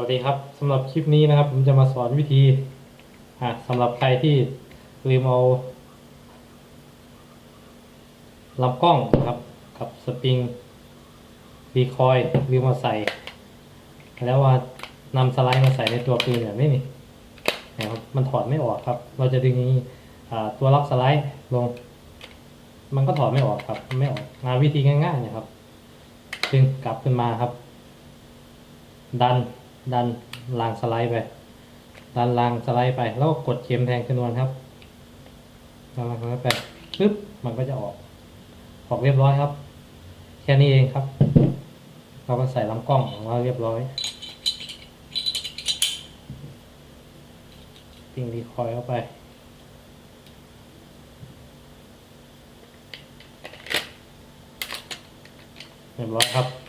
วัสดีครับสำหรับคลิปนี้นะครับ ผมจะมาสอนวิธีอะสำหรับใครที่ลืมเอาลำกล้องนะครับ กับสปริงรีคอยลืมมาใส่ แล้วว่านำสไลด์มาใส่ในตัวปืนแบบนี้นี่นะครับมันถอดไม่ออกครับ เราจะดึงอ่าตัวล็อกสไลด์ลง มันก็ถอดไม่ออกครับ ไม่ออกมาวิธีง่ายๆนะครับ ดึงกลับขึ้นมาครับ ดัน ดันรางสไลด์ไป ดันรางสไลด์ไป แล้วกกดเข็มแทงชนวนครับดันรางสไลด์ไปปึ๊บมันก็จะออก ออกเรียบร้อยครับ แค่นี้เองครับ เราก็ใส่ลำกล้องของเราเรียบร้อยติงรีคอยเข้าไปเรียบร้อยครับ